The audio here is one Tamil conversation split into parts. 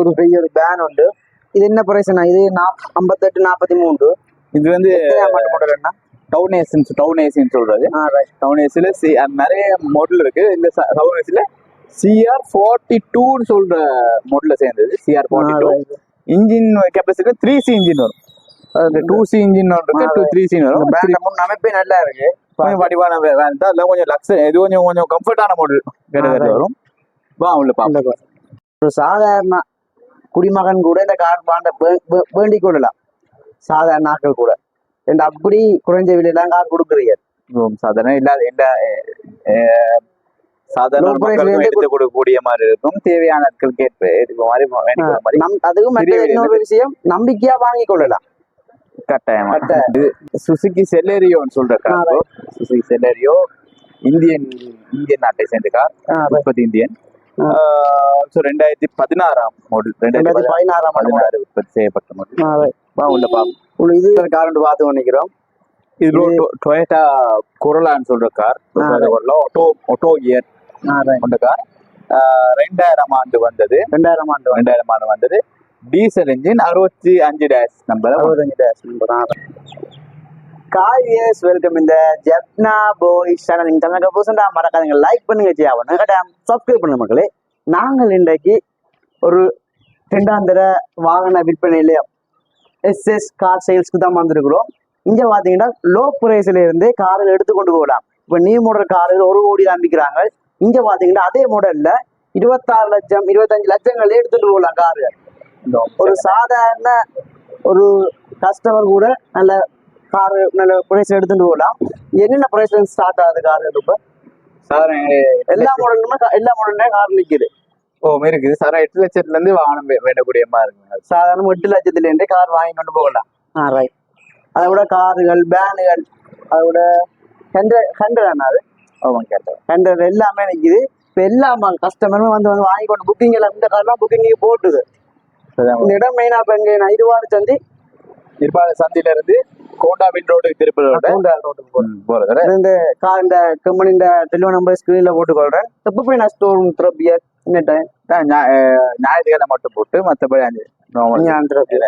ஒரு பெரிய ஒரு பேன் உண்டு. இது என்ன பிரைஸ்ண்ணா இது ஐம்பத்தெட்டு நாற்பத்தி மூன்று இது வந்து மாடல் என்ன டவுன் ஏசின்னு டவுன் ஏசின்னு சொல்றது டவுன் ஏசில சி நிறைய மாடல் இருக்கு. இந்த டவுன் ஏசில சிஆர் ஃபார்ட்டி டூன்னு சொல்ற மாடல்ல சேர்ந்தது. CR forty two engine capacity three C engine வரும். டூ சி இன்ஜின் இருக்கு டூ த்ரீ சி வரும். அமைப்பே நல்லா இருக்கு. கொஞ்சம் வடிவான வேன் தான் இல்லை கொஞ்சம் லக்ஸ் இது கொஞ்சம் கொஞ்சம் கம்ஃபர்டான மாடல் கிடையாது வரும். வா உள்ள பாப்போம். ஒரு சாதாரண குடிமகன் கூட இந்த கார் பாண்ட வேண்டிக் கொள்ளலாம் சாதாரண ஆட்கள் கூட. இந்த அப்படி குறைஞ்ச விலையெல்லாம் கார் கொடுக்குறீங்க? சாதாரண இல்ல இல்ல அஹ், சாதாரண Low price மக்களுக்கும் ல இருந்து எடுத்து கொடுக்கக்கூடிய மாதிரி இருக்கும் தேவையான ஆட்களுக்கு ஏற்ப மாதிரி அதுவும் இன்னொரு விஷயம் நம்பிக்கையா வாங்கி கொள்ளலாம் கட்டாயமா. சுசுகி செல்லரியோன்னு சொல்ற car Suzuki Celerio Indian Indian நாட்டை சேர்ந்த கார் இந்தியன். ஸோ ரெண்டாயிரத்தி பதினாறாம் மாடல் ரெண்டாயிரத்தி பதினாறாம் பதினாறு உற்பத்தி செய்யப்பட்ட மாடல் உள்ள பாப்போம் இது கார் ஒன்று பார்த்து பண்ணிக்கிறோம் இது டொயட்டா கொரோலான்னு சொல்ற கார் ஆட்டோ ஆட்டோ இயர் கொண்ட கார் ரெண்டாயிரம் ஆண்டு வந்தது. ரெண்டாயிரம் ஆண்டு ரெண்டாயிரம் ஆண்டு வந்தது. டீசல் இன்ஜின் அறுபத்தி அஞ்சு டேஷ் நம்பர் அறுபத்தஞ்சு டேஷ் நம்பர் காய் இயர்ஸ் வெல்கம் இந்த ஜப்னா போய் சேனல் நீங்க தமிழக புதுசுண்டா மறக்காதீங்க. லைக் பண்ணுங்க ஜியாவன் கட்டாயம் சப்ஸ்கிரைப் பண்ணுங்க மக்களே. நாங்கள் இன்றைக்கு ஒரு ரெண்டாந்தர வாகன விற்பனை எஸ்எஸ் கார் சேல்ஸ்க்கு தான் வந்திருக்கிறோம். இங்க பாத்தீங்கன்னா லோ பிரைஸ்ல இருந்து எடுத்து எடுத்துக்கொண்டு போகலாம். இப்ப நியூ மாடல் காரில் ஒரு கோடி காமிக்கிறாங்க. இங்க பாத்தீங்கன்னா அதே மாடல்ல இருபத்தாறு லட்சம் இருபத்தஞ்சு லட்சங்களே எடுத்துட்டு போகலாம் காரு ஒரு சாதாரண ஒரு கஸ்டமர் கூட நல்ல கார் நல்ல பிரைஸ் எடுத்துட்டு போகலாம் என்னென்ன பிரைஸ்ல ஸ்டார்ட் ஆகுது கார் இப்ப? சார் எல்லா மாடலுமே எல்லா மாடலுமே கார் நிக்குது. ஓ இருக்குது. சார் எட்டு லட்சத்துல இருந்து வாகனம் வேண்டக்கூடிய மாதிரி இருக்குங்க. சாதாரண எட்டு லட்சத்துல இருந்தே கார் வாங்கி கொண்டு போகலாம். ஆ ரைட் அதை விட கார்கள் பேனுகள் அதை விட ஹண்ட்ரட் ஹண்ட்ரட் அது? ஆமாம் கேட்டேன் ஹண்ட்ரட் எல்லாமே நிக்குது. இப்போ எல்லா கஸ்டமரும் வந்து வந்து வாங்கி கொண்டு புக்கிங் எல்லாம் இந்த கார்லாம் புக்கிங் போட்டுது. இந்த இடம் மெயினா இப்போ எங்க இருவாறு சந்தி. இருப்பாக சந்தில இருந்து கோண்டாபின் ரோடு போறேன் போறது இந்த கார் இந்த கம்பெனி இந்த டெலிஃபோன் நம்பர் ஸ்கிரீன்ல போட்டுக்கொள்றேன். எப்போ போய் நான் ஸ்டோர் டைம் ஞாயிற்றுக்கிழமை மட்டும் போட்டு மற்றபடி அஞ்சு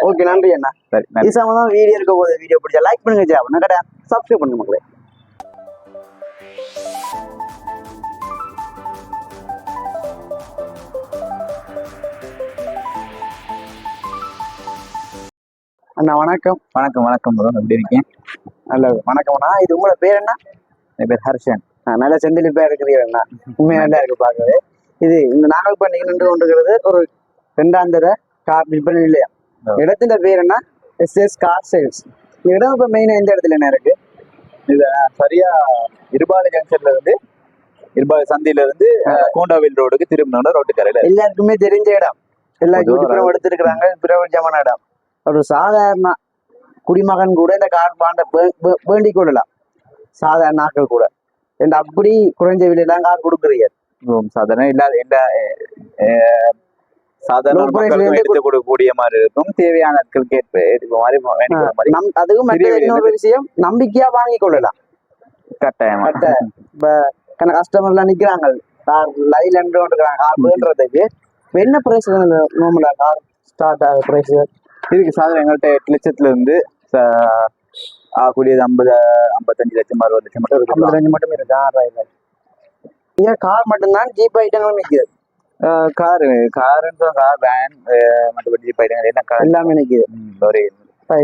ஓகே நன்றி அண்ணா. சரி. இது வீடியோ இருக்க போது வீடியோ பிடிச்சா லைக் பண்ணுங்க ஜாப் கடை சப்ஸ்கிரைப் பண்ணுங்க மக்களே. அண்ணா வணக்கம். வணக்கம் வணக்கம் bro. எப்படி இருக்கீங்க? நல்லது. வணக்கம்ண்ணா இது உங்களோட பேர் என்ன? என் பேர் ஹர்ஷன். நல்ல செந்திலிப்பா இருக்கிறீங்கண்ணா உண்மையா நல்லா இருக்கு பார்க்கவே. இது இந்த நீங்கள் நின்று கொண்டிருக்கிறது ஒரு ரெண்டாம் தர கார் விற்பனை நிலையம். இடத்துல பேர் என்ன? எஸ்எஸ் கார் சேல்ஸ் இடம் இப்போ மெயினாக எந்த இடத்துல என்ன இருக்கு? இது சரியா இருபாலை ஜங்ஷன்ல இருந்து இருபாலை சந்தில இருந்து கோண்டாவில் ரோடுக்கு திரும்பினோட ரோட்டு கரையில எல்லாருக்குமே தெரிஞ்ச இடம். எல்லா பொதுவா யூடியூப்ல எடுத்திருக்கிறாங்க. பிரபஞ்சமான இடம். ஒரு சாதாரண குடிமகன் கூட இந்த கார் பாண்ட வேண்டிக் கொள்ளலாம். சாதாரண ஆட்கள் கூட. இந்த அப்படி குறைஞ்ச விலையெல்லாம் கார் கொடுக்குறீங்க? சாதாரண இல்ல இல்ல அஹ், சாதாரண எடுத்து கொடுக்கக்கூடிய மாதிரி இருக்கும். தேவையான ஆட்களுக்கு ஏற்ப நம் அதுவும் இன்னொரு விஷயம் நம்பிக்கையா வாங்கி கொள்ளலாம். கட்டாயமா. இப்ப கஸ்டமர்லாம் நிக்கிறாங்க. கார் லைன்ல நின்றுக்கிறாங்க கார் வேண்டுறதுக்கு. இப்ப என்ன பிரைஸ் நார்மலா கார் ஸ்டார்ட் ஆகுது பிரைஸ் இதுக்கு சாதாரண எங்கள்கிட்ட எட்டு லட்சத்துல இருந்து ச- ஆகக்கூடியது ஐம்பது ஐம்பத்தஞ்சு லட்சம் அறுபது லட்சம் மட்டும் இருக்கு ஐம்பது மட்டும் இருக்கு? ஆ ரைட் ரைட் இங்க கார் மட்டும்தான் ஜீப் ஐட்டங்களும் நிக்குது? காரு காருன்ற கார் வேன் மற்றபடி ஜீப் ஐட்டங்கள் என்ன கார் எல்லாமே நிக்குது. ஒரு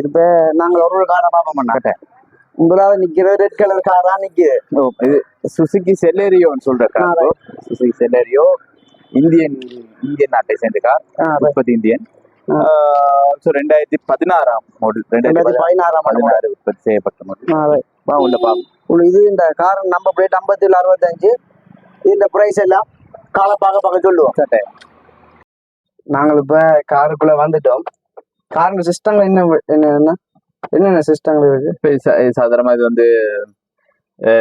இப்ப நாங்க ஒரு ஒரு காரை பார்க்க மாட்டோம் உங்களால நிக்கிறது ரெட் கலர் காரா நிக்குது. ஓ, இது சுசுகி செல்லரியோன்னு சொல்ற car Suzuki Celerio Indian Indian நாட்டை சேர்ந்த கார். உற்பத்தி இந்தியன். ஸோ ரெண்டாயிரத்தி பதினாறாம் மாடல் ரெண்டாயிரத்தி பதினாறாம் பதினாறு உற்பத்தி செய்யப்பட்ட மாடல் உள்ள இது இந்த கார் நம்பர் பிளேட் ஐம்பத்தி ஏழு அறுபத்தஞ்சு. இந்த பிரைஸ் எல்லாம் காலை பார்க்க பார்க்க சொல்லுவோம். கட்டாயம் நாங்கள் இப்ப காருக்குள்ள வந்துட்டோம். காருங்க சிஸ்டங்கள் என்ன என்ன என்ன? என்னென்ன சிஸ்டங்கள் இருக்கு? இப்போ இது வந்து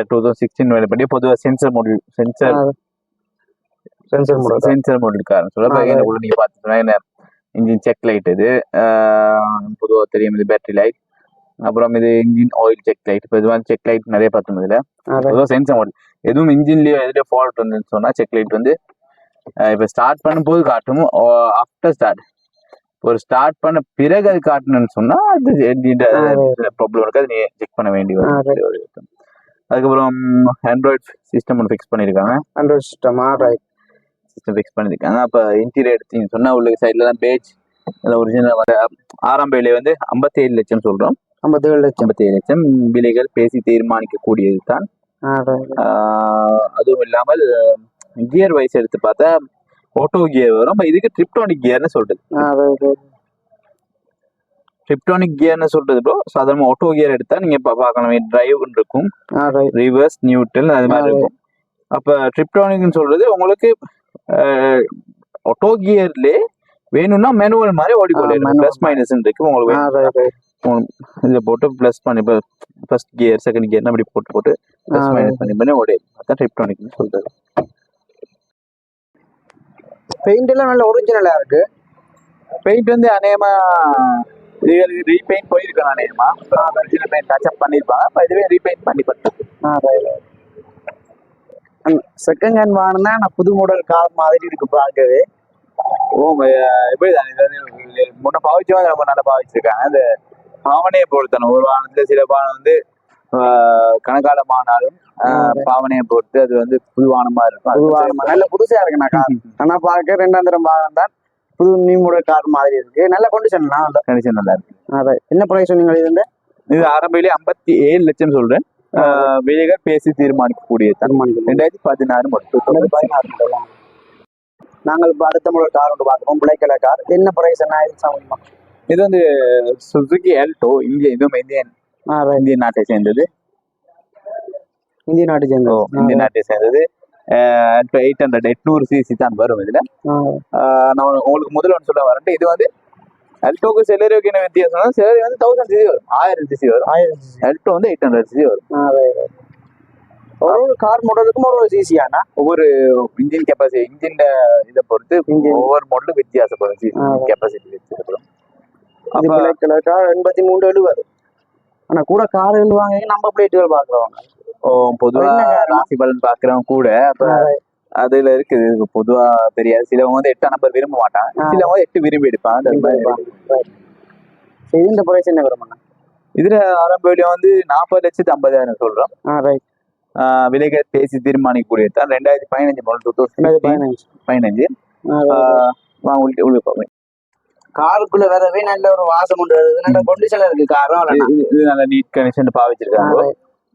டூ தௌசண்ட் சிக்ஸ்டீன் வேலைப்படி பொதுவாக sensor model sensor sensor model sensor model car சொல்ல ஆ, எனக்குள்ள நீங்க பார்த்துட்டோம்னா என்ன இன்ஜின் செக் லைட் இது. பொதுவாக தெரியும் இது பேட்டரி லைட் அப்புறம் இது இன்ஜின் ஆயில் செக் லைட் இப்போ இது மாதிரி செக் லைட் நிறைய பார்த்தோம் இதுல. பொதுவாக சென்சர் மாடல் எதுவும் இன்ஜின்லயோ எதுலயோ ஃபால்ட் வந்துன்னு சொன்னா செக் லைட் வந்து இப்போ ஸ்டார்ட் பண்ணும்போது காட்டும். ஆஃப்டர் ஸ்டார்ட் ஒரு ஸ்டார்ட் பண்ண பிறகு அது காட்டணும்னு சொன்னா அது ப்ராப்ளம் இருக்கு அது நீ செக் பண்ண வேண்டி ஆ, வரும் ஒரு இது. அதுக்கப்புறம் ஆண்ட்ராய்ட் சிஸ்டம் ஒன்று ஃபிக்ஸ் பண்ணியிருக்காங்க Android system right system fix பண்ணியிருக்காங்க. அப்போ இன்டீரியர் எடுத்தீங்கன்னு சொன்னா உள்ள சைடில் தான் பேஜ் ஒரிஜினல் வர ஆறாம் விலை வந்து ஐம்பத்தேழு லட்சம் சொல்றோம். ஐம்பத்தேழு லட்சம். ஐம்பத்தேழு லட்சம். விலைகள் பேசி தீர்மானிக்கக்கூடியது தான். அதுவும் இல்லாமல் கியர் வைஸ் எடுத்து பார்த்தா ஆட்டோ கியர் வரும். இதுக்கு ட்ரிப்டானிக் கியர்னு சொல்றது. ட்ரிப்டானிக் கியர்னு சொல்றது ப்ரோ சாதாரண ஆட்டோ கியர் எடுத்தா நீங்க பார்க்கணும் டிரைவ் இருக்கும். ரிவர்ஸ் நியூட்ரல் அது மாதிரி இருக்கும். அப்ப ட்ரிப்டானிக்னு சொல்றது உங்களுக்கு ஆட்டோ கியர்லே வேணும்னா மேனுவல் மாதிரி manual ப்ளஸ் மைனஸ் இருக்கு. உங்களுக்கு இதில் போட்டு ப்ளஸ் பண்ணி ஃபர்ஸ்ட் கியர் செகண்ட் கியர் அப்படி போட்டு போட்டு ப்ளஸ் மைனஸ் பண்ணி பண்ணி ஓடி. அதான் ட்ரிப்டானிக்னு சொல்றது பெயிண்ட் எல்லாம் நல்ல ஒரிஜினலா இருக்கு. பெயிண்ட் வந்து அநேகமா ரீபெயிண்ட் போயிருக்கணும் அநேகமா. பெயிண்ட் டச்சப் பண்ணியிருப்பாங்க. இதுவே ரீபெயிண்ட் பண்ணி ரைட் செகண்ட் ஹேண்ட் வாங்கினா நான் புது மாடல் கார் மாதிரி இருக்கு பார்க்கவே. ஓ எப்படி தான் முன்ன பாவிச்சவங்க ரொம்ப நல்லா பாவிச்சிருக்காங்க அந்த பாவனையை பொறுத்தன ஒரு வாகனத்துல சில வாகனம் வந்து கணக்காலமானாலும் பாவனையை பொறுத்து அது வந்து புது வாகனமா இருக்கும். நல்ல புதுசா இருக்கு நான் கார் ஆனா பார்க்க ரெண்டாம் தரம் வாகனம் தான். புது நியூ மாடல் கார் மாதிரி இருக்கு. நல்ல கண்டிஷன் கண்டிஷன் நல்லா இருக்கு. அതെ என்ன பிரைஸ் சொன்னீங்க இது வந்து இது ஆரம்பிலே ஐம்பத்தி ஏழு லட்சம் சொல்றேன். பதினாறு மட்டும். ரெண்டாயிரத்தி பதினாறு model ஆ? நாங்கள் இப்போ அடுத்த மாடல் கார் ஒன்று பார்க்கிறோம். Black colour car. என்ன பிரைஸ் என்ன? இது வந்து சுசுகி எல்டோ இந்திய இதுவும் இந்தியன் இந்திய நாட்டை சேர்ந்தது. இந்திய நாட்டு சேர்ந்தது. இந்திய நாட்டை சேர்ந்தது. எயிட் ஹண்ட்ரட் எட்நூறு சிசி தான் வரும் இதுல. நான் உங்களுக்கு முதல்ல ஒன்று சொல்ல வரேன். இது வந்து எல்டோக்கு செலரியோக்கு என்ன வித்தியாசம் செலரி வந்து தௌசண்ட் சிசி வரும். ஆயிரம் சிசி வரும். ஆயிரம். எல்டோ வந்து எயிட் ஹண்ட்ரட் சிசி வரும். ஒரு கார் மாடலுக்கும் ஒரு சிசியானா ஒவ்வொரு இன்ஜின் கெப்பாசிட்டி இன்ஜின் இதை பொறுத்து. ஒவ்வொரு மாடலும் வித்தியாசப்படும் சிசி. கெப்பாசிட்டி வித்தியாசப்படும் கலர் கார் எண்பத்தி மூணு எழுபது ஆனா கூட கார் எழுதுவாங்க நம்ம பிளேட்டுகள் பார்க்குறவங்க ஓ, பொதுவா என்ன காரணம்? ராசி பலன் பாக்குறவங்க கூட அப்ப அதுல இருக்குது. இது பொதுவா தெரியாது. சிலவங்க வந்து எட்டாம் நம்பர் விரும்ப மாட்டாங்க. சிலவங்க எட்டு விரும்பி எடுப்பாங்க. சரி இந்த பிரைஸ் என்ன வரும் இதுல ஆரம்ப விலை வந்து நாற்பது லட்சத்து ஐம்பதாயிரம் சொல்றோம். விலைகள் பேசி தீர்மானிக்கக்கூடியது தான். ரெண்டாயிரத்தி பதினஞ்சு மாடல் டூ தௌசண்ட் பதினஞ்சு. பதினஞ்சு. வாங்க உள்ள பார்ப்போம் காருக்குள்ள வரவே நல்ல ஒரு வாசம் உண்டு. அது நல்ல கொண்டிஷன்ல இருக்கு காரும் இது- நல்ல நீட் கண்டிஷன் பாவிச்சிருக்காங்க.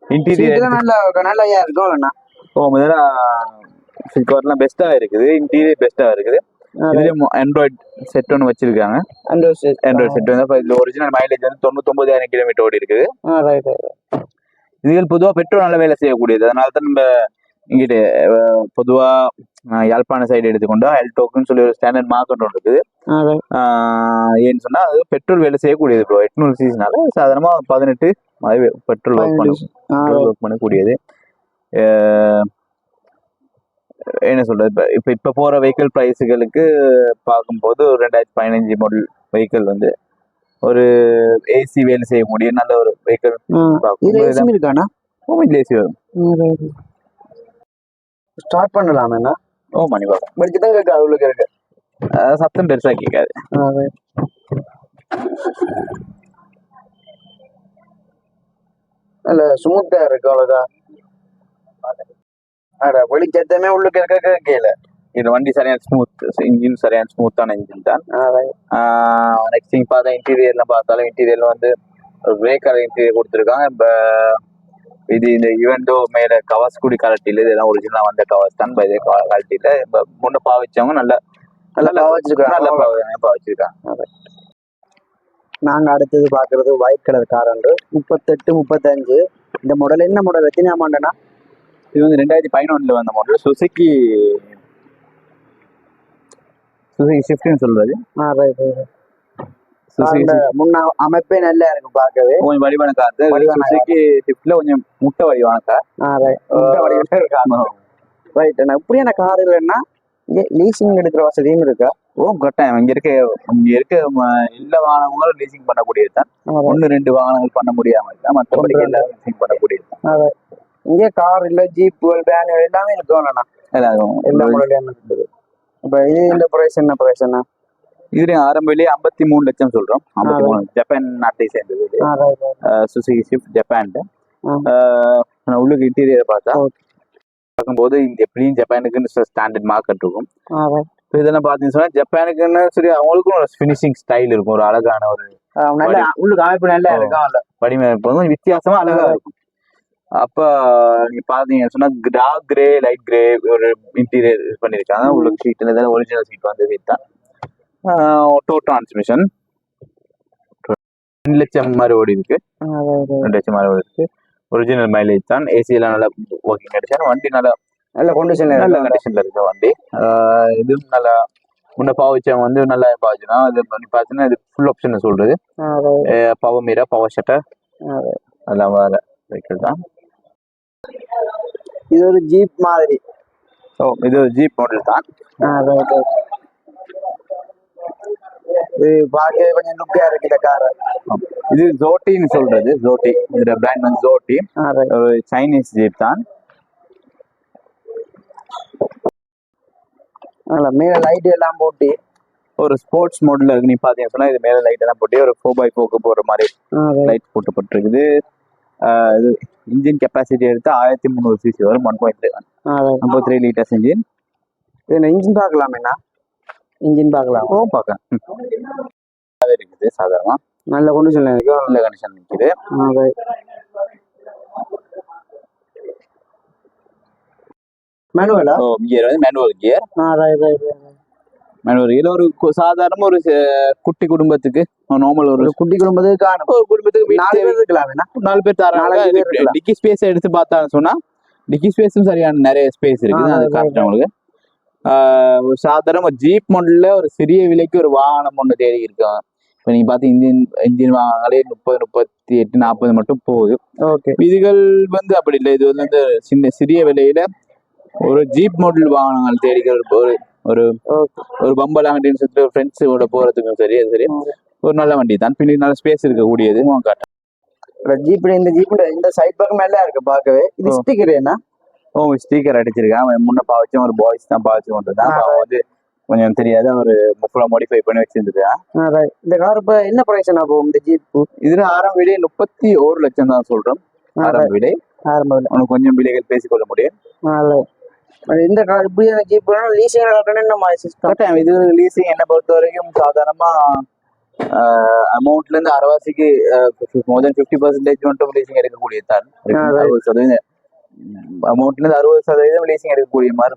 இன்டீரியர் நல்ல நல்ல ஐயா இருக்கும் ஓ முதல்ல கவர்லாம் பெஸ்டா இருக்குது. இன்டீரியர் பெஸ்டா இருக்குது. இதுலயும் ஆண்ட்ராய்ட் செட் ஒன்று வச்சிருக்காங்க. அந்த ஆண்ட்ராய்ட் செட் வந்து இதுல ஒரிஜினல் மைலேஜ் வந்து தொண்ணூத்தொன்பதாயிரம் கிலோமீட்டர் ஓடி இருக்குது. இதுகள் பொதுவா பெட்ரோல் நல்ல வேலை செய்யக்கூடியது. அதனால தான் நம்ம இங்கிட்டு அஹ், பொதுவா அஹ், யாழ்ப்பாண சைடு எடுத்துக்கொண்டா எல்டோக்குன்னு சொல்லி ஒரு ஸ்டாண்டர்ட் மார்க்கெட் ஒன்று இருக்குது. ஏன்னு சொன்னா அது பெட்ரோல் வேலை செய்யக்கூடியது ப்ரோ எட்நூறு சீசனால சாதாரணமா பதினெட்டு பெட்ரோல் ஒர்க் பண்ணும் பெட்ரோல் ஒர்க் பண்ணக்கூடியது. என்ன சொல்றது இப்ப இப்ப இப்ப போற வெஹிக்கிள் ப்ரைஸுகளுக்கு பார்க்கும்போது ஒரு ரெண்டாயிரத்தி பதினஞ்சு மாடல் வெஹிக்கிள் வந்து ஒரு ஏசி வேலை செய்யக்கூடிய நல்ல ஒரு வெஹிக்கிள் இருக்காண்ணா? இதுல ஏசி வரும். ஸ்டார்ட் பண்ணலாம் என்ன ஓ மணி பாப்பா படிச்சு தான் இருக்கு அவ்வளோக்கு இருக்கு அஹ் சத்தம் பெருசா கேட்காது. இல்ல ஸ்மூத்தா இருக்கு அவ்வளோதா அட வெளிச்சத்தமே உள்ளுக்கு இருக்க கேட்கல இது வண்டி சரியான ஸ்மூத் இன்ஜின் சரியான ஸ்மூத்தான இன்ஜின் தான். நெக்ஸ்ட் திங் பார்த்தா இன்டீரியர்லாம் பார்த்தாலும் இன்டீரியர்ல வந்து கிரே கலர் இன்டீரியர் கொடுத்துருக்காங்க. இப்போ இது இந்த ஈவெண்டோ மேல கவர்ஸ் கூடி கலட்டில இதெல்லாம் ஒரிஜினலாக வந்த கவர்ஸ் தான். பை கலட்டில முன்ன பாவிச்சவங்க நல்ல நல்லா பாவச்சிருக்காங்க. நல்ல பாவ- பாவிச்சிருக்காங்க. நாங்க அடுத்தது பாக்குறது ஒயிட் கலர் கார் ஒன்று. முப்பத்தெட்டு முப்பத்தஞ்சு. இந்த மாடல் என்ன மாடல் எத்தனை அமௌண்ட்னா இது வந்து ரெண்டாயிரத்தி பதினொன்னுல வந்த மாடல் சுசுக்கி சுசுகி ஷிஃப்ட்னு சொல்றது. முன்ன அமைப்பே நல்லா இருக்கு பார்க்கவே. கொஞ்சம் வடிவான கார் வடிவான சுசுகி ஷிஃப்ட்ல கொஞ்சம் முட்டை வடிவான கார் ரைட் நான் இப்படியான கார் இல்லைன்னா லீசிங் எடுக்கிற வசதியும் இருக்கா? ஓ கட்டாயம் இங்க இருக்க இங்க இருக்க எல்லா வாகனங்களும் லீசிங் பண்ணக்கூடியது தான் ஒன்னு ரெண்டு வாகனங்கள் பண்ண முடியாம இருக்கா மற்றபடி எல்லாம் லீசிங் பண்ணக்கூடியது தான் இங்கே கார் இல்ல ஜீப்புகள் வேன் எல்லாமே இருக்கும் இல்லைண்ணா எல்லாரும் எல்லா மாடலும் இருக்குது? இப்ப இது இந்த பிரைஸ் என்ன இதுல ஆரம்பிலே ஐம்பத்தி மூணு லட்சம் சொல்றோம். ஐம்பத்தி மூணு ஜப்பான் நாட்டை சேர்ந்தது சுசுகி ஷிஃப்ட் ஜப்பான். உள்ளுக்கு இன்டீரியர் பார்த்தா. பார்க்கும்போது இந்த எப்படியும் ஜப்பானுக்குன்னு ஸ்டாண்டர்ட் மார்க்கெட் இருக்கும். இதெல்லாம் பார்த்தீங்கன்னு சொன்னா ஜப்பானுக்குன்னு சரி அவங்களுக்கும் ஒரு ஃபினிஷிங் ஸ்டைல் இருக்கும். ஒரு அழகான ஒரு உள்ளுக்கு அமைப்பு நல்லா இருக்கும். வடிவமைப்பு வித்தியாசமா அழகா இருக்கும். அப்ப நீங்க பாத்தீங்கன்னு சொன்னா டார்க் கிரே லைட் கிரே ஒரு இன்டீரியர் பண்ணிருக்காங்க. உங்களுக்கு சீட் இதெல்லாம் ஒரிஜினல் சீட் வந்து சீட் தான். டோ டிரான்ஸ்மிஷன் ரெண்டு லட்சம் மாதிரி ஓடி இருக்கு. ரெண்டு லட்சம் மாதிரி ஓடி இருக்கு. ஒரிஜினல் மைலேஜ் தான். ஏசி எல்லாம் நல்லா ஒர்க்கிங் கண்டிஷன் வண்டி நல்லா நல்ல கொண்டிஷன் நல்ல கண்டிஷன்ல இருக்கு வண்டி. இதுவும் நல்லா முன்ன பாவச்சம் வந்து நல்லா பாவச்சுனா இது பார்த்தீங்கன்னா இது ஃபுல் ஆப்ஷன் சொல்றது. பவர் மீரா பவர் ஷட்டர் அதெல்லாம் வர வெஹிக்கிள் தான். இது ஒரு ஜீப் மாதிரி ஸோ இது ஒரு ஜீப் மாடல் தான் இது பார்க்க கொஞ்சம் லுக்கியா இருக்கு இந்த கார் இது ஜோட்டின்னு சொல்றது ஜோட்டி இதோட பிராண்ட் வந்து ஜோட்டி ஒரு சைனீஸ் ஜீப் தான் மேல லைட் எல்லாம் போட்டு ஒரு ஸ்போர்ட்ஸ் மாடல்ல இருக்கு நீ பாத்தீங்கன்னா இது மேல லைட் எல்லாம் போட்டு ஒரு ஃபோர் பை ஃபோக்கு போற மாதிரி லைட் போட்டுப்பட்டிருக்குது ஆஹ் இது இன்ஜின் கெப்பாசிட்டி எடுத்து ஆயிரத்தி முந்நூறு சிசி வரும் one point three one three litres engine. இதுல இன்ஜின் பார்க்கலாமேண்ணா இன்ஜின் பார்க்கலாம்? ஓ பார்க்க இருக்குது சாதாரணமா. நல்ல கொண்டிஷன்ல இருக்கு. நல்ல கண்டிஷன் நிற்குது மேனுவலா ஸோ கியர் வந்து மேனுவல் கியர் மேனுவல் கியர் ஒரு சாதாரண ஒரு குட்டி குடும்பத்துக்கு நார்மல் ஒரு குட்டி குடும்பத்துக்கு ஒரு குடும்பத்துக்கு நாலு பேர் இருக்கலாமேண்ணா நாலு பேர் தராங்க. இருக்கலாம். டிக்கி ஸ்பேஸ் எடுத்து பார்த்தான்னு சொன்னா டிக்கி ஸ்பேஸும் சரியான நிறைய ஸ்பேஸ் இருக்குது. ஆ, அது உங்களுக்கு. ஆஹ் ஒரு சாதாரண ஒரு ஜீப் மாடல்ல ஒரு சிறிய விலைக்கு ஒரு வாகனம் ஒன்று தேடி இருக்கோம். இப்போ நீங்க பார்த்து இன்ஜின் இன்ஜின் வாங்கினாலே முப்பது முப்பத்தி எட்டு நாற்பது மட்டும் போகுது. ஓகே. இதுகள் வந்து அப்படி இல்லை. இது வந்து சின்ன சிறிய விலையில ஒரு ஜீப் மாடல் வாகனங்கள் தேடிக்கிற ஒரு- ஒரு ஒரு ஓகே ஒரு பம்பல் அங்கிட்டு சுற்றி ஃப்ரெண்ட்ஸோட போறதுக்கும் சரி அது சரி. ஒரு நல்ல வண்டி தான். பின்னாடி நல்ல ஸ்பேஸ் இருக்கக்கூடியது. உங்க காட்டுறேன். ஜீப் இந்த ஜீப் இந்த சைட் பக்கம் நல்லா இருக்கு பார்க்கவே. இது. ஸ்டிக்கர் என்ன ஓ ஸ்டீக்கர் அடிச்சிருக்கான் அவன் முன்ன பாவச்சும் ஒரு பாய்ஸ் தான் பாவச்சு கொண்டிருந்தான் ஆ, அப்ப அவன் வந்து கொஞ்சம் தெரியாத ஒரு முப்பது மாடிஃபை பண்ணி வச்சிருந்துருக்கான் right. இந்த கார் இப்ப என்ன பிரைஸ் போகும் இந்த ஜீப் இதுல ஆரம்ப விலை முப்பத்தி ஒரு லட்சம் தான் சொல்றோம். ஆரம்ப விலை. ஆரம்பத்தில் உனக்கு கொஞ்சம் விலைகள் பேசிக்கொள்ள முடியும். இந்த கார் இப்படி ஜீப் லீசிங் காட்டணும் மாதிரி சிஸ்டம் இது லீசிங் என்னை பொறுத்த வரைக்கும் சாதாரணமா அமௌண்ட்ல இருந்து அரைவாசிக்கு மோர் தென் ஃபிஃப்டி பர்சன்டேஜ் மட்டும் லீசிங் எடுக்கக்கூடியது தான். அறுபது சதவீதம். அமௌண்ட்ல இருந்து அறுபது சதவீதம் லீசிங் எடுக்கக்கூடிய மாதிரி.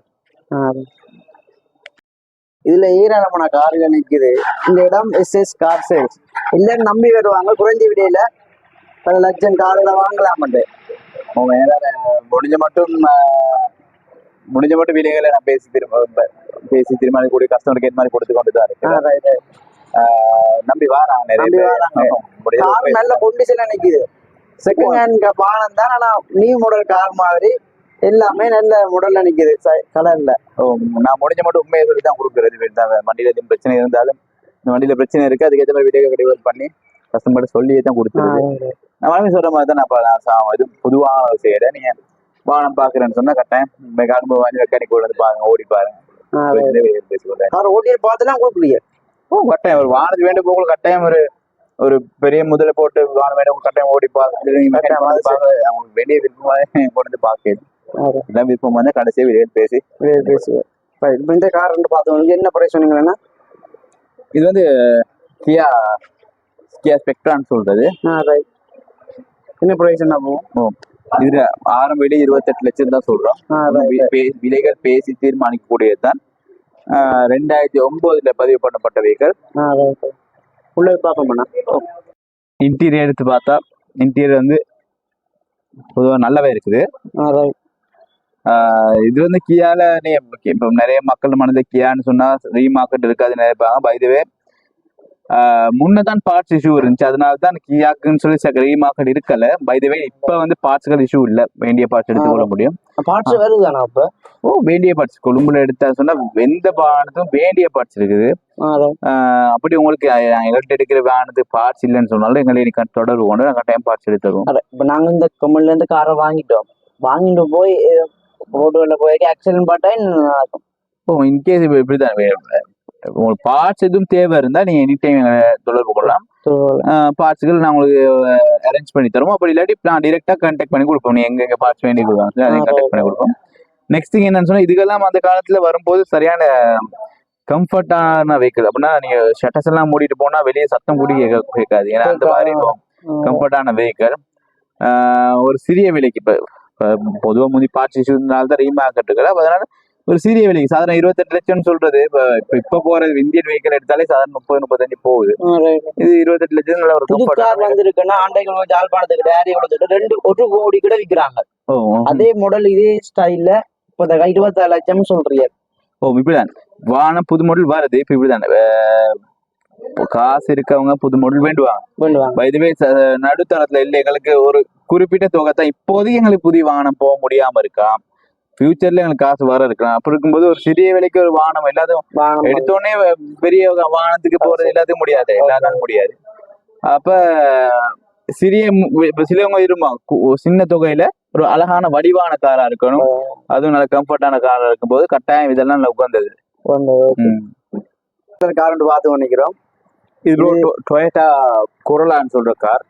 இதுல ஏராளமான கார்கள் நிக்குது. இந்த இடம் எஸ் எஸ் கார் சேல்ஸ் இல்லைன்னு நம்பி வருவாங்க. குறைஞ்ச விலையில பல லட்சம் கார்களை வாங்கலாமட்டு முடிஞ்ச மட்டும் முடிஞ்ச மட்டும் விலைகளை நான் பேசி திரும்ப பேசி திரும்ப கூடிய கஸ்டமருக்கு ஏற்ற மாதிரி கொடுத்து கொண்டு தான் இருக்கு நம்பி வாராங்க நிறைய நம்பி. வாராங்க. நல்ல கொண்டிஷன்ல நிக்குது. செகண்ட் ஹேண்ட் வாகனம் தான் ஆனா நியூ மாடல் கார் மாதிரி எல்லாமே நல்ல மாடல்ல நிக்குது. கலர்ல நான் முடிஞ்ச மட்டும் உண்மையை சொல்லி தான் கொடுக்குறது. வண்டியில எதுவும் பிரச்சனை இருந்தாலும் இந்த வண்டியில பிரச்சனை இருக்கு அதுக்கேற்ற மாதிரி வீடியோ டெலிவரி பண்ணி கஸ்டமர்கிட்ட சொல்லியே தான் கொடுத்துருது நான் சொல்ற மாதிரி தான் நான் இது பொதுவாக செய்யறேன் நீங்க வாகனம் பாக்குறேன்னு சொன்னா கட்டாயம். அனுபவம் வாங்கி மெக்கானிக் கூட வந்து பாருங்க ஓடி பாருங்க. ஓட்டிட்டு பார்த்துலாம் கொடுக்கலையே ஓ கட்டாயம். ஒரு வாகனத்துக்கு வேண்டிய போக கட்டாயம் ஒரு ஒரு பெரிய முதல போட்டு வாகனம் வேண்டிய கட்டாயம் ஓடி பார்க்க அவங்களுக்கு வேண்டிய விருப்பமாக கொண்டு வந்து பார்க்க எல்லாம் விருப்பம் வந்து கடைசியாக வெளியே பேசி பேசுவேன் இப்போ இந்த கார் ரெண்டு பார்த்தோம் என்ன பிரைஸ் சொன்னீங்கன்னா இது வந்து கியா கியா ஸ்பெக்ட்ரான்னு சொல்றது. என்ன பிரைஸ் என்ன போகும்? ஓ இதுல ஆரம்ப விலை இருபத்தெட்டு லட்சம் தான் சொல்றோம். விலைகள் பேசி தீர்மானிக்கக்கூடியது தான் ரெண்டாயிரத்தி ஒன்பதுல பதிவு பண்ணப்பட்ட வெஹிக்கல் உள்ள போய் பார்ப்போம்ண்ணா இன்டீரியர் எடுத்து பார்த்தா இன்டீரியர் வந்து பொதுவாக நல்லாவே இருக்குது. இது வந்து கியால இப்போ நிறைய மக்கள் மனது கியான்னு சொன்னா ரீமார்க்கெட் இருக்காது நினைப்பாங்க பைதவே முன்னதான் பார்ட்ஸ் இஷ்யூ இருந்துச்சு. அதனால தான் கியாக்குன்னு சொல்லி ரீமார்க்கெட் இருக்கல. பைதவே இப்ப வந்து பார்ட்ஸ்கள் இஷ்யூ இல்ல. வேண்டிய பார்ட்ஸ் எடுத்துக்கொள்ள முடியும். பார்ட்ஸ் வருதாண்ணா அப்போ? ஓ வேண்டிய பார்ட்ஸ் கொழும்புல எடுத்தா சொன்னா எந்த வாகனத்தும் வேண்டிய பார்ட்ஸ் இருக்குது. ரைட் அப்படி உங்களுக்கு எங்கள்கிட்ட எடுக்கிற வாகனத்துக்கு பார்ட்ஸ் இல்லைன்னு சொன்னாலும் எங்களை நீ தொடர்பு கொண்டு நாங்கள் டைம் பார்ட்ஸ் எடுத்து தருவோம். இப்போ நாங்கள் இந்த கம்பெனில இருந்து காரை வாங்கிட்டோம். வாங்கிட்டு போய் ரோடுகளில் போயிட்டு ஆக்சிடென்ட் பார்த்தா இருக்கும் ஓ இன்கேஸ் இப்போ இப்படிதான் வே- உங்களுக்கு பார்ட்ஸ் எதுவும் தேவை இருந்தா நீங்க எனி டைம் தொடர்பு கொள்ளலாம். பார்ட்ஸ்கள் நான் உங்களுக்கு அரேஞ்ச் பண்ணி தருவோம். அப்படி இல்லாட்டி நான் டிரெக்டா கான்டாக்ட் பண்ணி கொடுப்போம். நீ எங்க எங்க பார்ட்ஸ் வேண்டி கொடுப்பாங்க அதையும் கான்டாக்ட் பண்ணி கொடுப்போம். நெக்ஸ்ட் திங் என்னன்னு சொன்னா இதுக்கெல்லாம் அந்த காலத்துல வரும்போது சரியான கம்ஃபர்டான வெஹிக்கிள் அப்படின்னா நீங்க ஷட்டர்ஸ் எல்லாம் மூடிட்டு போனா வெளியே சத்தம் கூடி கேட்க கேட்காது. ஏன்னா அந்த மாதிரி கம்ஃபர்டான வெஹிக்கிள் ஒரு சிறிய விலைக்கு. இப்போ பொதுவாக முந்தி பார்ட்ஸ் இஷ்யூனால தான் ரீமார்க்கெட் இருக்குது அப்ப அதனால ஒரு சிறிய விலைக்கு சாதாரண இருபத்தெட்டு லட்சம்னு சொல்றது. இப்போ இப்போ இப்போ போறது இந்தியன் வெஹிக்கிள் எடுத்தாலே சாதாரண முப்பது முப்பத்தஞ்சு போகுது. இது இருபத்தெட்டு லட்சம் நல்ல ஒரு கார் வந்திருக்குன்னா ஆண்டைகள் ஜாழ்ப்பாணத்துக்கு டேரி கொடுத்துட்டு ரெண்டு ஒரு கோடி கூட ஓ. அதே மாடல் இதே ஸ்டைல்ல இப்ப இந்த இருபத்தாறு லட்சம் சொல்றீங்க. ஓ இப்படிதான். வானம் புது மாடல் வருது இப்போ இப்படிதான். காசு இருக்கவங்க புது மாடல் வேண்டுவாங்க. இதுவே நடுத்தரத்துல இல்லை எங்களுக்கு ஒரு குறிப்பிட்ட தொகை தான் இப்போதைக்கு எங்களுக்கு புதிய வாகனம் போக முடியாம இருக்காம் ஃபியூச்சர்ல எங்களுக்கு காசு வர இருக்கலாம் அப்படி இருக்கும்போது ஒரு சிறிய விலைக்கு ஒரு வாகனம் எல்லாத்தையும் எடுத்தோடனே பெரிய வாகனத்துக்கு போறது எல்லாத்தையும் முடியாது. எல்லாத்தையும் முடியாது. அப்ப சிறிய சிலவங்க இருமா சின்ன தொகையில ஒரு அழகான வடிவான காரா இருக்கணும். அதுவும் நல்ல கம்ஃபர்டான காரா இருக்கும்போது கட்டாயம் இதெல்லாம் நல்லா உட்கார்ந்தது கார் பார்த்து பண்ணிக்கிறோம் இது டொயட்டா கொரலான்னு சொல்ற கார்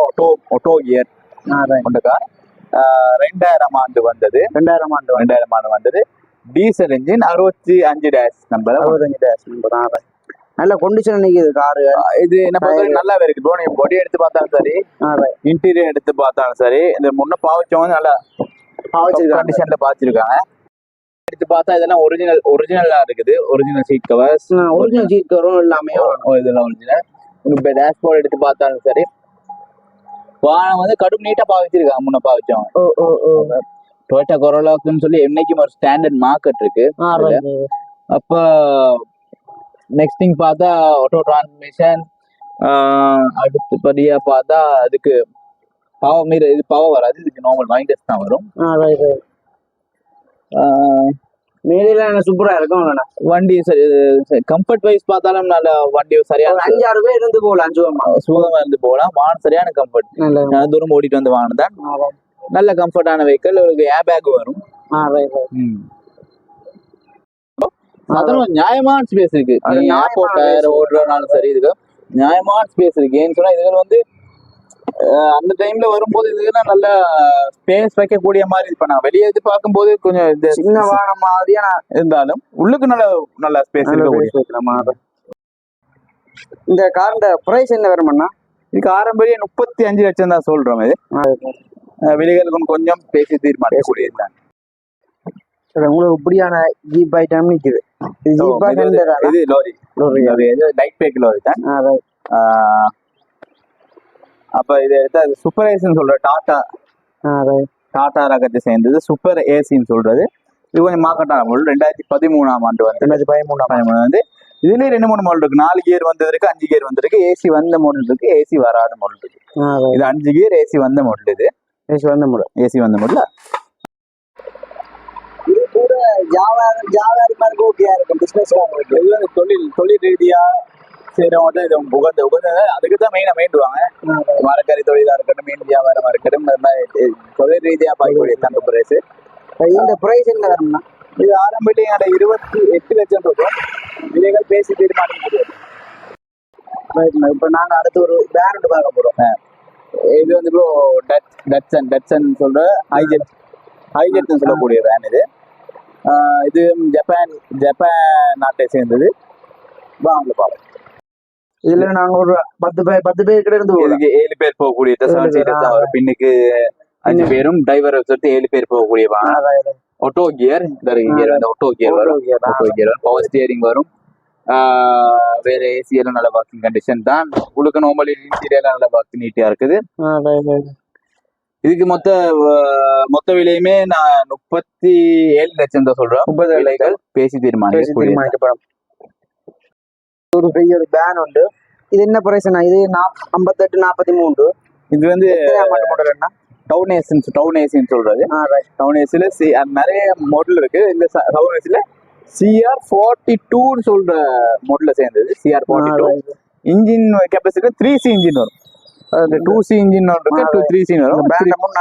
ஆட்டோ ஆட்டோ கியர் கொண்ட கார் ரெண்டாயிரம் ஆண்டு வந்தது. ரெண்டாயிரம் ஆண்டு ரெண்டாயிரம் ஆண்டு வந்தது. டீசல் இன்ஜின் அறுபத்தி அஞ்சு டேஷ் நம்பர் அறுபத்தஞ்சு டேஷ் நம்பர் ஆறு நல்ல கொண்டிஷன் நிக்குது காரு இது என்ன பொறுத்தவரைக்கும் நல்லாவே இருக்கு. ப்ரோ நீங்க பொடி எடுத்து பார்த்தாலும் சரி இன்டீரியர் எடுத்து பார்த்தாலும் சரி இந்த முன்ன பாவச்சவங்க நல்லா வச்சிருக்காங்க கண்டிஷன்ல பாத்துருக்காங்க எடுத்து பார்த்தா இதெல்லாம் ஒரிஜினல் ஒரிஜினலா இருக்குது. Original seat covers original seat கவரும் எல்லாமே இதெல்லாம் ஒரிஜினல் இப்போ டேஷ்போர்ட் எடுத்து பார்த்தாலும் சரி வாகனம் வந்து கடும் நீட்டா பாவிச்சிருக்காங்க முன்ன பாவிச்சவங்க ஓ ஓ ஓ. டொயோட்டா கொரோலாக்குன்னு சொல்லி என்னைக்கும் ஒரு ஸ்டாண்டர்ட் மார்க்கெட் இருக்கு. அப்ப நெக்ஸ்ட் திங் பார்த்தா ஆட்டோ டிரான்ஸ்மிஷன் அடுத்தபடியா பார்த்தா அதுக்கு பவர் மீற இது பவர் வராது. இதுக்கு நார்மல் மைண்டஸ் தான் வரும். மேலையில சூப்பரா இருக்கும்? வண்டி கம்ஃபர்ட் வைஸ் பார்த்தாலும் நல்ல வண்டி சரியான அஞ்சாறு பேர் இருந்து போகலாம் அஞ்சுவமா சுகமா இருந்து போகலாம். வாகனம் சரியான கம்ஃபர்ட் நல்ல தூரம் ஓடிட்டு வந்த வாகனம் தான். நல்ல கம்ஃபர்டான வெஹிக்கிள் ஒரு ஏர் பேக் வரும் சாதாரண நியாயமான ஸ்பேஸ் இருக்கு. நீ ஏர்போர்ட். ஓடுறதுனாலும் சரி இதுக்கு நியாயமான ஸ்பேஸ் இருக்கு. ஏன்னு சொன்னா இதுகள் வந்து அந்த டைம்ல வரும்போது இதுக்கெல்லாம் நல்ல ஸ்பேஸ் வைக்கக்கூடிய மாதிரி இது பண்ணாங்க வெளியே இது பார்க்கும்போது கொஞ்சம் இது சின்ன வாகனம் மாதிரியான இருந்தாலும் உள்ளுக்கு நல்ல நல்ல ஸ்பேஸ் இருக்கக்கூடிய. இந்த காரோட பிரைஸ் என்ன வருமாண்ணா இதுக்கு ஆரம்பரிய முப்பத்தி அஞ்சு லட்சம் தான் சொல்றோம் இது. அஹ், வெளிகள் கொஞ்சம் பேசி தீர்மானிக்கக்கூடியது தான். உங்களுக்கு இப்படியான ஜீப் ஐட்டம் நிக்குது. ஜீப்பா இது லாரி இது லைட் பேக் லாரி தான். அப்ப இது எடுத்தா அது சூப்பர் ஏசின்னு சொல்ற டாடா டாடா ரகத்தை சேர்ந்தது சூப்பர் ஏசின்னு சொல்றது. இது கொஞ்சம் மார்க்கெட்டான மாடல் ரெண்டாயிரத்தி பதிமூணாம் ஆண்டு வந்து. ரெண்டாயிரத்தி பதிமூணாம் பதிமூணு வந்து இதுலயே ரெண்டு மூணு மாடல் இருக்கு. நாலு கியர் வந்தது இருக்கு அஞ்சு கியர் வந்திருக்கு ஏசி வந்த மாடல் இருக்கு ஏசி வராத மாடல் இருக்கு. இது அஞ்சு கியர் ஏசி வந்த மாடல் இது. வந்த ஏசி வந்த மாடல் இது கூட வியாபாரம் வியாபாரி மாதிரி ஓகேயா இருக்கும். பிசினஸ் வந்து தொழில் தொழில் ரீதியா செய்யறவங்க இது உகந்த உகந்த அதுக்கு தான் மெயினா வேண்டுவாங்க. மரக்கறி தொழிலா இருக்கட்டும் மீன் வியாபாரமா இருக்கட்டும் இந்த மாதிரி தொழில் ரீதியா பார்க்கக்கூடிய தங்க பிரைஸ் இந்த பிரைஸ் என்ன வரும்னா? இது என்னோட இருபத்தி எட்டு லட்சம் ரூபாய் விலைகள் பேசி தீர்மானிக்க முடியாது. இப்ப நாங்க அடுத்து ஒரு பேரண்ட் பார்க்க போறோம். இது வந்து ப்ரோ டச் டட்சன் டட்சன் சொல்ற ஹைஜெட் ஹைஜெட்னு சொல்லக்கூடிய வேன் இது. இது ஜப்பான் ஜப்பான் நாட்டை சேர்ந்தது. வாங்க பாப்போம் இதுல நாங்க ஒரு பத்து பேர் பத்து பேர் கிட்ட இருந்து இதுக்கு ஏழு பேர் போகக்கூடிய செவன் சீட்டர்ஸ். வரும். பின்னுக்கு அஞ்சு பேரும் டிரைவரை சேர்த்து ஏழு பேர் போகக்கூடிய வாகனம். ஆட்டோ கியர் இந்த கியர் வந்து ஆட்டோ கியர் வரும். ஆட்டோ கியர் வரும். பவர் ஸ்டியரிங் வரும். வேற ஏசி எல்லாம் நல்ல வாக்கிங் கண்டிஷன் தான். உங்களுக்கு நார்மல் இன்டீரியர் நல்ல வாக்கிங் நீட்டியா இருக்குது. இதுக்கு மொத்த மொத்த விலையுமே நான் முப்பத்தி ஏழு லட்சம் தான் சொல்றேன். முப்பது விலைகள். பேசி தீர்மானிக்க தீர்மானிக்கப்படும். ஒரு பெரிய ஒரு பேன் உண்டு. இது என்ன பிரைஸ்னா இது ஐம்பத்தெட்டு நாற்பத்தி மூன்று இது வந்து மாடல் என்ன டவுன் ஏசின்னு டவுன் ஏசின்னு சொல்றது டவுன் ஏசில சி நிறைய மாடல் இருக்கு. இந்த டவுன் ஏசில சிஆர் ஃபார்ட்டி டூன்னு சொல்ற மாடல்ல சேர்ந்தது. CR forty two engine capacity three C engine வரும். டூ சி இன்ஜின் இருக்கு டூ த்ரீ சி வரும்.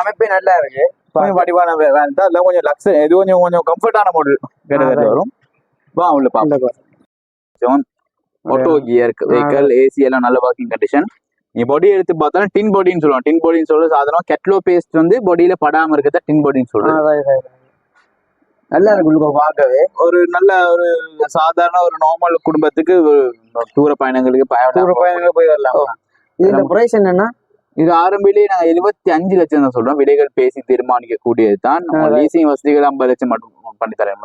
அமைப்பே நல்லா இருக்கு. கொஞ்சம் வடிவான வேன் தான் கொஞ்சம் லக்ஸரி இது கொஞ்சம் கொஞ்சம் கம்ஃபர்டான மாடல் கேட்டகரி வரும். வா உள்ள பாப்போம். ஆட்டோ கியர் வெஹிக்கல் ஏசி எல்லாம் நல்ல ஒர்க்கிங் கண்டிஷன் நீ பாடி எடுத்து பார்த்தாலும் டின் பாடின்னு சொல்லுவோம் டின் பாடின்னு சொல்றது சாதாரண கெட்லோ பேஸ்ட் வந்து பாடியில படாம இருக்கிறத டின் பாடின்னு சொல்றோம் நல்லா இருக்கு பார்க்கவே. ஒரு நல்ல ஒரு சாதாரண ஒரு நார்மல் குடும்பத்துக்கு தூர பயணங்களுக்கு தூர பயணங்கள் போய் வரலாம். இதுல பிரைஸ் என்னன்னா? இது ஆரம்பிலே நாங்க எழுபத்தி அஞ்சு லட்சம் தான் சொல்றோம். விலைகள் பேசி தீர்மானிக்க கூடியது தான். லீசிங் வசதிகள் ஐம்பது லட்சம் மட்டும் பண்ணி தரேன்.